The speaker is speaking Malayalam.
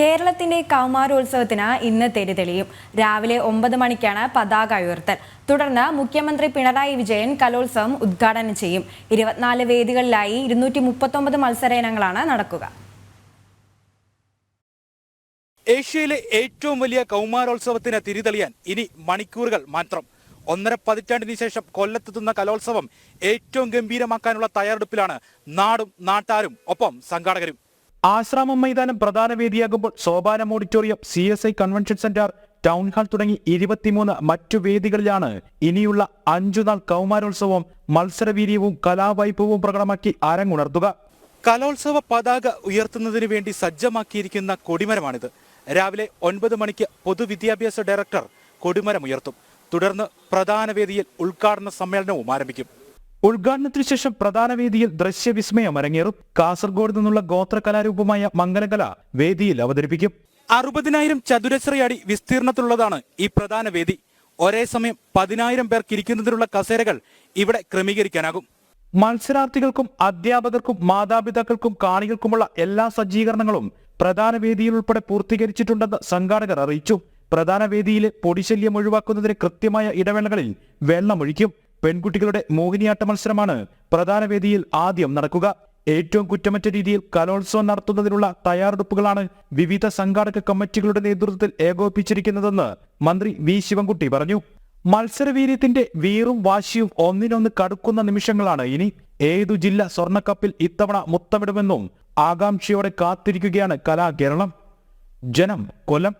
കേരളത്തിന്റെ കൗമാരോത്സവത്തിന് ഇന്ന് തെരിതെളിയും. രാവിലെ ഒമ്പത് മണിക്കാണ് പതാക ഉയർത്തൽ. തുടർന്ന് മുഖ്യമന്ത്രി പിണറായി വിജയൻ കലോത്സവം ഉദ്ഘാടനം ചെയ്യും. ഇരുപത്തിനാല് വേദികളിലായി ഇരുന്നൂറ്റി മുപ്പത്തൊമ്പത് മത്സര ഇനങ്ങളാണ് നടക്കുക. ഏഷ്യയിലെ ഏറ്റവും വലിയ കൗമാരോത്സവത്തിന് തിരിതെളിയാൻ ഇനി മണിക്കൂറുകൾ മാത്രം. ഒന്നര പതിറ്റാണ്ടിന് ശേഷം കൊല്ലത്തെത്തുന്ന കലോത്സവം ഏറ്റവും ഗംഭീരമാക്കാനുള്ള തയ്യാറെടുപ്പിലാണ് നാടും നാട്ടാരും ഒപ്പം സംഘാടകരും. ആശ്രാമം മൈതാനം പ്രധാന വേദിയാകുമ്പോൾ Sopanam auditorium C S I convention centre town hall തുടങ്ങി ഇരുപത്തിമൂന്ന് മറ്റു വേദികളിലാണ് ഇനിയുള്ള അഞ്ചുനാൾ കൗമാരോത്സവം മത്സരവീര്യവും കലാവൈഭവവും പ്രകടമാക്കി അരങ്ങുണർത്തുക. കലോത്സവ പതാക ഉയർത്തുന്നതിന് വേണ്ടി സജ്ജമാക്കിയിരിക്കുന്ന കൊടിമരമാണിത്. രാവിലെ ഒൻപത് മണിക്ക് പൊതുവിദ്യാഭ്യാസ ഡയറക്ടർ കൊടിമരം ഉയർത്തും. തുടർന്ന് പ്രധാന വേദിയിൽ ഉദ്ഘാടന സമ്മേളനവും ആരംഭിക്കും. ഉദ്ഘാടനത്തിനു ശേഷം പ്രധാന വേദിയിൽ ദൃശ്യവിസ്മയം അരങ്ങേറും. കാസർഗോഡ് നിന്നുള്ള ഗോത്ര കലാരൂപമായ മംഗലകല വേദിയിൽ അവതരിപ്പിക്കും. അറുപതിനായിരം ചതുരശ്ര അടി വിസ്തീർണത്തിലുള്ളതാണ് ഈ പ്രധാന വേദി. ഒരേ സമയം പതിനായിരം പേർക്ക് ഇരിക്കുന്നതിനുള്ള കസേരകൾ ഇവിടെ ക്രമീകരിക്കാനാകും. മത്സരാർത്ഥികൾക്കും അധ്യാപകർക്കും മാതാപിതാക്കൾക്കും കാണികൾക്കുമുള്ള എല്ലാ സജ്ജീകരണങ്ങളും പ്രധാന വേദിയിൽ ഉൾപ്പെടെ പൂർത്തീകരിച്ചിട്ടുണ്ടെന്ന് സംഘാടകർ അറിയിച്ചു. പ്രധാന വേദിയിലെ പൊടിശല്യം ഒഴിവാക്കുന്നതിന് കൃത്യമായ ഇടവേളകളിൽ വെള്ളമൊഴിക്കും. പെൺകുട്ടികളുടെ മോഹിനിയാട്ട മത്സരമാണ് പ്രധാന വേദിയിൽ ആദ്യം നടക്കുക. ഏറ്റവും കുറ്റമറ്റ രീതിയിൽ കലോത്സവം നടത്തുന്നതിനുള്ള തയ്യാറെടുപ്പുകളാണ് വിവിധ സംഘാടക കമ്മിറ്റികളുടെ നേതൃത്വത്തിൽ ഏകോപിപ്പിച്ചിരിക്കുന്നതെന്ന് മന്ത്രി വി. ശിവൻകുട്ടി പറഞ്ഞു. മത്സരവീര്യത്തിന്റെ വീറും വാശിയും ഒന്നിനൊന്ന് കടുക്കുന്ന നിമിഷങ്ങളാണ് ഇനി. ഏതു ജില്ല സ്വർണക്കപ്പിൽ ഇത്തവണ മുത്തമിടുമെന്നും ആകാംക്ഷയോടെ കാത്തിരിക്കുകയാണ് കലാകേരളം. ജനം കൊല്ലം.